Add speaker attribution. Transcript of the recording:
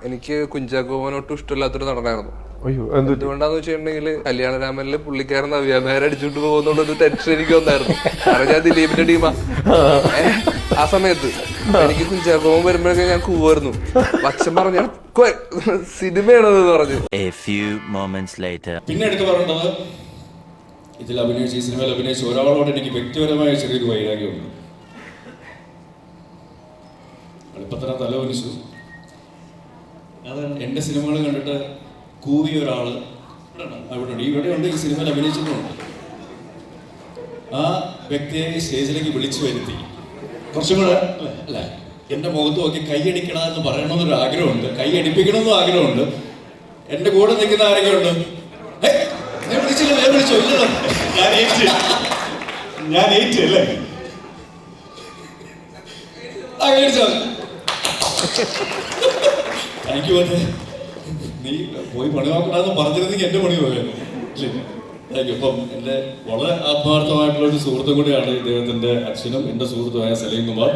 Speaker 1: എനിക്ക് കുഞ്ചാക്കോവനൊട്ടും ഇഷ്ടമില്ലാത്തൊരു നടനായിരുന്നു.
Speaker 2: അയ്യോ എന്ത്
Speaker 1: എന്തുകൊണ്ടാന്ന് വെച്ചിട്ടുണ്ടെങ്കിൽ കല്യാണരാമനിൽ പുള്ളിക്കാരൻ നവ്യാമേരെ അടിച്ചോണ്ട് പോകുന്നുള്ള ഒരു ടെൻഷൻ എനിക്ക് വന്നായിരുന്നു. കാരണം ഞാൻ ദിലീപിന്റെ ടീമാ ആ. സമയത്ത് എനിക്ക് കുഞ്ചാക്കോവൻ വരുമ്പോഴൊക്കെ ഞാൻ കൂവായിരുന്നു. അച്ഛൻ പറഞ്ഞു സിനിമയാണത് പറഞ്ഞു.
Speaker 3: പിന്നെ എടുത്തു പറയേണ്ടത് ഇതിൽ അഭിനയിച്ച ഈ സിനിമയിൽ അഭിനയിച്ച ഒരാളോട് എനിക്ക് വ്യക്തിപരമായ ചെറിയൊരു വൈരാഗ്യമുണ്ട്. തല തലവനിച്ചു അത് എന്റെ സിനിമകൾ കണ്ടിട്ട് കൂവിയ ഒരാൾ അവിടെ ഉണ്ട് ഇവിടെ ഉണ്ട് ഈ സിനിമയിൽ അഭിനയിച്ചിട്ടുണ്ട്. ആ വ്യക്തിയെ സ്റ്റേജിലേക്ക് വിളിച്ചു വരുത്തി. കുറച്ചും കൂടെ അല്ലേ? എന്റെ മുഖത്ത് നോക്കി കൈയടിക്കണം എന്ന് പറയണമെന്നൊരു ആഗ്രഹമുണ്ട്. കൈ അടിപ്പിക്കണമെന്നും ആഗ്രഹമുണ്ട്. എന്റെ കൂടെ നിൽക്കുന്ന ആരെങ്കിലും ഉണ്ട്? ഞാൻ വിളിച്ചില്ല ഞാൻ വിളിച്ചോ.
Speaker 4: ഞാൻ ഏറ്റ്. ഞാൻ ഏറ്റ് അല്ലേ?
Speaker 3: മേടിച്ചോ. യു അതെ നീ പോയി പണി നോക്കണമെന്ന് പറഞ്ഞിരുന്നെങ്കിൽ എന്റെ പണി പോയാലും താങ്ക് യു അപ്പം എന്റെ വളരെ ആത്മാർത്ഥമായിട്ടുള്ള ഒരു സുഹൃത്തും കൂടിയാണ് ഇദ്ദേഹത്തിന്റെ അച്ഛനും എന്റെ സുഹൃത്തുമായ സലീം കുമാർ.